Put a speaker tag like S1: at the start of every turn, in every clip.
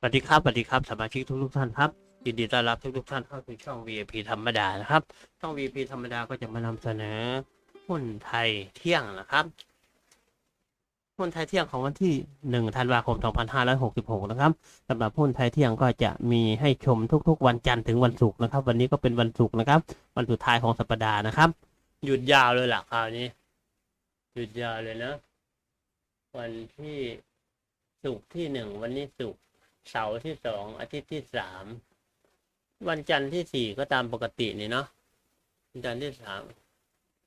S1: สวัสดีครับสวัสดีครับสมาชิกทุกทุกๆท่านครับยินดีต้อนรับทุกทุกๆท่านเข้าสู่ช่อง VIP ธรรมดานะครับ ช่อง VIP ธรรมดาก็จะมานำเสนอหุ้นไทยเที่ยงนะครับหุ้นไทยเที่ยงของวันที่1ธันวาคม 2566 นะครับสำหรับหุ้นไทยเที่ยงก็จะมีให้ชมทุก ๆ วันจันทร์ถึงวันศุกร์นะครับ วันนี้ก็เป็นวันศุกร์นะครับ วันสุดท้ายของสัปดาห์นะครับ หยุดยาวเลยหล่ะคราวนี้ หยุดยาวเลยนะ วันที่ศุกร์ที่หนึ่งวันนี้ศุกร์ เสาร์ที่สองอาทิตย์ที่สามวันจันทร์ที่สี่ก็ตามปกตินี่เนาะวันจันทร์ที่สาม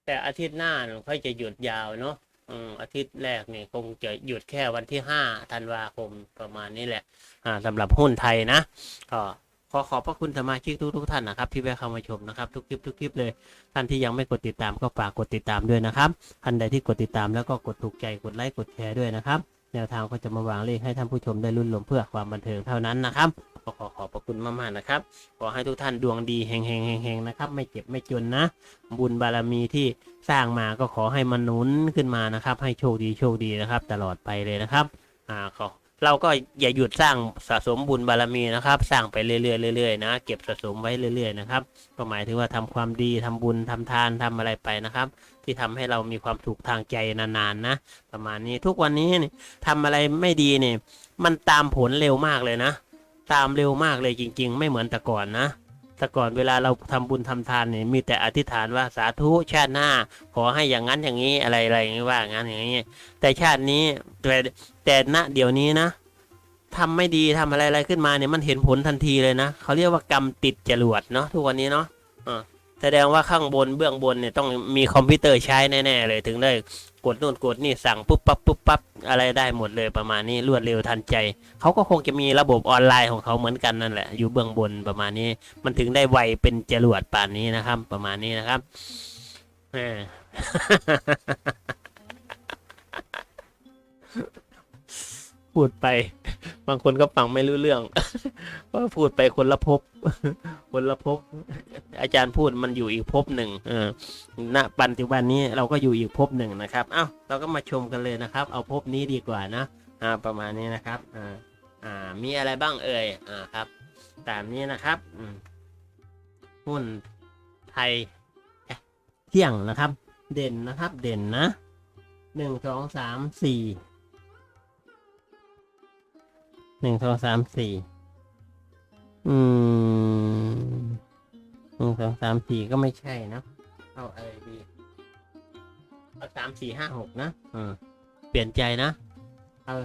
S1: แต่อาทิตย์หน้าค่อยจะหยุดยาวเนาะอืมอาทิตย์แรกเนี่ยคงจะหยุดแค่วันที่ห้าธันวาคมประมาณนี้แหละอ่าสำหรับหุ้นไทยนะก็ขอขอบพระคุณสมาชิกทุกทุกๆท่านนะครับ ที่แวะเข้ามาชมนะครับ ทุกคลิปทุกคลิปเลยท่านที่ยังไม่กดติดตามก็ฝากกดติดตามด้วยนะครับท่านใดที่กดติดตามแล้วก็กดถูกใจกดไลค์กดแชร์ด้วยนะครับ แนวทางก็จะมาวางเลขให้ท่านผู้ชมได้รุ่นลมเพื่อความบันเทิงเท่านั้นนะครับก็ขอขอบพระคุณมากๆนะครับ ขอให้ทุกท่านดวงดีเฮงเฮงเฮงเฮงนะครับ ไม่เจ็บไม่จนนะ บุญบารมีที่สร้างมาก็ขอให้มันหนุนขึ้นมานะครับ ให้โชคดีโชคดีนะครับ ตลอดไปเลยนะครับอ่าขอเราก็อย่าหยุดสร้างสะสมบุญบารมีนะครับ สร้างไปเรื่อยๆเรื่อยๆนะ เก็บสะสมไว้เรื่อยๆนะครับก็หมายถึงว่าทำความดีทำบุญทำทานทำอะไรไปนะครับ ที่ทำให้เรามีความสุขทางใจนานๆนะ ประมาณนี้ทุกวันนี้นี่ทำอะไรไม่ดีเนี่ย มันตามผลเร็วมากเลยนะ ตามเร็วมากเลยจริง ๆ ไม่เหมือนแต่ก่อนนะแต่ก่อนเวลาเราทำบุญทำทานเนี่ยมีแต่อธิษฐานว่าสาธุชาติหน้า ขอให้อย่างนั้นอย่างนี้อะไรอะไรอย่างนี้ว่างั้นอย่างนี้ แต่ชาตินี้แต่แต่ณเดี๋ยวนี้นะทำไม่ดีทำอะไรอะไรขึ้นมาเนี่ยมันเห็นผลทันทีเลยนะเขาเรียกว่ากรรมติดจรวดเนาะทุกวันนี้เนาะ แสดงว่าข้างบนเบื้องบนเนี่ยต้องมีคอมพิวเตอร์ใช้แน่ๆเลยถึงได้กดนู่นกดนี่สั่งปุ๊บปั๊บปุ๊บปั๊บอะไรได้หมดเลยประมาณนี้รวดเร็วทันใจ เขาก็คงจะมีระบบออนไลน์ของเขาเหมือนกันนั่นแหละ อยู่เบื้องบนประมาณนี้ มันถึงได้ไวเป็นจรวดป่านนี้นะครับ ประมาณนี้นะครับแหม พูดไป บางคนก็ฟังไม่รู้เรื่องว่าพูดไปคนละภพคนละภพอาจารย์พูดมันอยู่อีกภพหนึ่งเออณปัจจุบันนี้เราก็อยู่อีกภพหนึ่งนะครับ เอ้า เราก็มาชมกันเลยนะครับ เอาภพนี้ดีกว่านะ อ่า ประมาณนี้นะครับ อ่า อ่า มีอะไรบ้างเอ่ย อ่า ครับ ตามนี้นะครับ หุ้นไทยเอ๊ะเที่ยงนะครับ เด่นนะครับ เด่นนะหนึ่งสองสามสี่ หนึ่งสองสามสี่อืมหนึ่งสองสามสี่ก็ไม่ใช่นะเอาอะไรดีเอาสามสี่ห้าหกนะอืมเปลี่ยนใจนะ เอา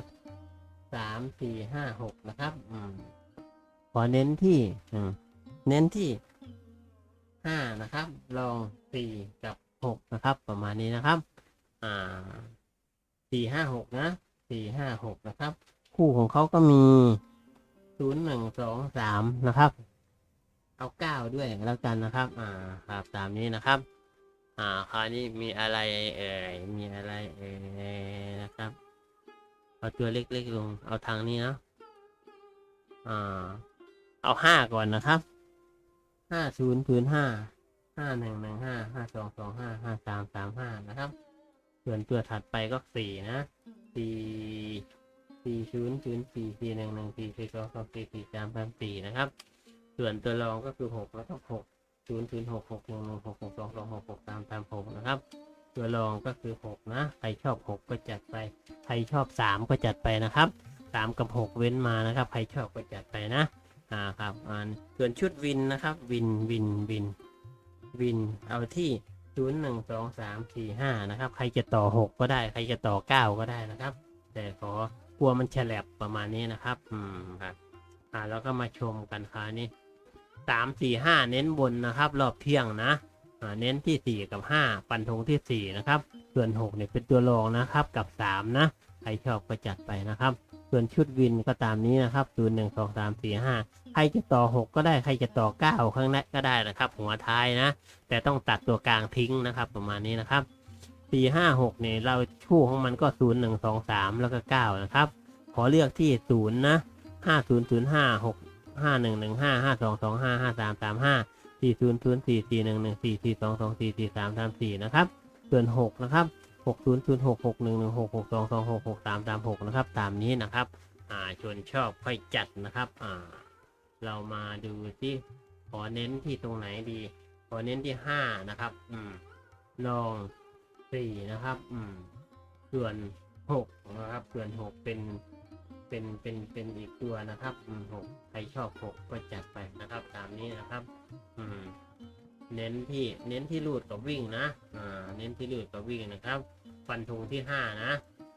S1: สามสี่ห้าหกนะครับ อืมขอเน้นที่อืมเน้นที่ห้านะครับ ลองสี่กับหกนะครับ ประมาณนี้นะครับ อ่าสี่ห้าหกนะสี่ห้าหกนะครับ คู่ของเขาก็มีศูนย์หนึ่งสองสามนะครับ เอาเก้าด้วยแล้วกันนะครับ อ่าครับตามนี้นะครับ อ่าคราวนี้มีอะไรเอ่ยมีอะไรเอ่ยนะครับ เอาตัวเล็กๆลง เอาทางนี้เนาะอ่า เอาห้าก่อนนะครับห้าศูนย์ศูนห้าห้าหนึ่งหนึ่งห้าห้าสองสองห้าห้าสามสามห้านะครับ ส่วนตัวถัดไปก็สี่นะสี่ สี่ศูนย์ศูนย์สี่สี่หนึ่งหนึ่งสี่สี่สองสองสี่สี่สามสามสี่นะครับ ส่วนตัวรองก็คือหกแล้วก็หกศูนย์ศูนย์หกหกหนึ่งหนึ่งหกหกสองสองหกหกสามสามหกนะครับ ตัวรองก็คือหกนะ ใครชอบหกก็จัดไป ใครชอบสามก็จัดไปนะครับสามกับหกเว้นมานะครับ ใครชอบก็จัดไปนะ อ่าครับอ่าส่วนชุดวินนะครับ วินวินวินวินเอาที่ศูนย์หนึ่งสองสามสี่ห้านะครับ ใครจะต่อหกก็ได้ ใครจะต่อเก้าก็ได้นะครับ แต่ขอ กลัวมันแฉลบประมาณนี้นะครับ อืมครับอ่าแล้วก็มาชมกันคราวนี้สามสี่ห้าเน้นบนนะครับ รอบเที่ยงนะอ่าเน้นที่สี่กับห้าปันธงที่สี่นะครับ ส่วนหกเนี่ยเป็นตัวรองนะครับ กับสามนะใครชอบก็จัดไปนะครับ ส่วนชุดวินก็ตามนี้นะครับศูนย์หนึ่งสองสามสี่ห้าใครจะต่อหกก็ได้ใครจะต่อเก้าข้างในก็ได้นะครับ หัวท้ายนะ แต่ต้องตัดตัวกลางทิ้งนะครับ ประมาณนี้นะครับ สี่ห้าหกเนี่ยเราชู่ของมันก็ศูนย์หนึ่งสองสามแล้วก็เก้านะครับ ขอเลือกที่ศูนย์นะห้าศูนย์ศูนย์ห้าหกห้าหนึ่งหนึ่งห้าห้าสองสองห้าห้าสามสามห้าสี่ศูนย์ศูนย์สี่สี่หนึ่งหนึ่งสี่สี่สองสองสี่สี่สามสามสี่นะครับ ส่วนหกนะครับหกศูนย์ศูนย์หกหกหนึ่งหนึ่งหกหกสองสองหกหกสามสามหกนะครับ ตามนี้นะครับ อ่าชวนชอบค่อยจัดนะครับ อ่า เรามาดูที่ขอเน้นที่ตรงไหนดี ขอเน้นที่ห้านะครับ อืมลอง สี่นะครับ อืมส่วนหกนะครับ ส่วนหกเป็นเป็นเป็นเป็นอีกตัวนะครับ อืมหกใครชอบหกก็จัดไปนะครับ ตามนี้นะครับ อืม เน้นที่เน้นที่ลูดกับวิ่งนะอ่าเน้นที่ลูดกับวิ่งนะครับ ฟันธงที่ห้านะ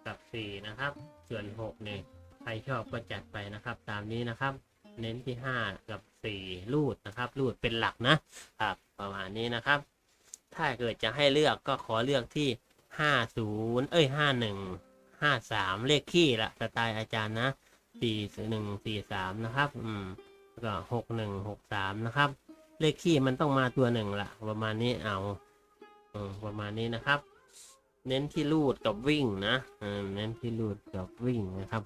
S1: กับสี่นะครับ ส่วนหกเนี่ยใครชอบก็จัดไปนะครับ ตามนี้นะครับ เน้นที่ห้ากับสี่ลูดนะครับลูดเป็นหลักนะครับประมาณนี้นะครับ ถ้าเกิดจะให้เลือกก็ขอเลือกที่ห้าศูนย์เอ้ยห้าหนึ่งห้าสามเลขขี้ละสไตล์อาจารย์นะสี่หนึ่งสี่สามนะครับ อืมก็หกหนึ่งหกสามนะครับ เลขขี้มันต้องมาตัวหนึ่งละประมาณนี้เอาอืมประมาณนี้นะครับ เน้นที่ลูดกับวิ่งนะอืมเน้นที่ลูดกับวิ่งนะครับ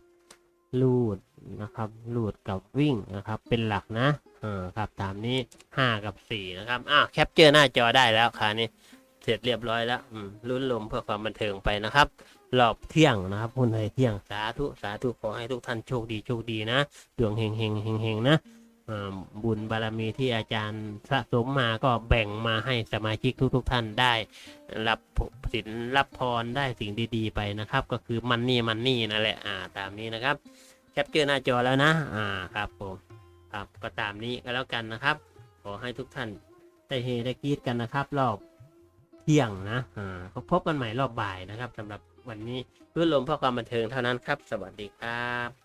S1: ลูดนะครับ ลูดกับวิ่งนะครับ เป็นหลักนะ เออครับตามนี้ห้ากับสี่นะครับอ้าวแคปเจอร์หน้าจอได้แล้วค่ะนี่เสร็จเรียบร้อยแล้วอืมลุ้นลมเพื่อความบันเทิงไปนะครับรอบเที่ยงนะครับหุ้นไทยเที่ยงสาธุสาธุขอให้ทุกท่านโชคดีโชคดีนะดวงเฮงเฮงเฮงเฮงนะบุญบารมีที่อาจารย์สะสมมาก็แบ่งมาให้สมาชิกทุกๆท่านได้ รับสินรับพรได้สิ่งดีๆไปนะครับ ก็คือมันนี่มันนี่นั่นแหละอ่าตามนี้นะครับ แคปเจอร์หน้าจอแล้วนะอ่าครับผม ครับก็ตามนี้ก็แล้วกันนะครับ ขอให้ทุกท่านได้เฮได้กีดกันนะครับ รอบเที่ยงนะอ่าพบกันใหม่รอบบ่ายนะครับสำหรับวันนี้เพื่อลมเพื่อความบันเทิงเท่านั้นครับ สวัสดีครับ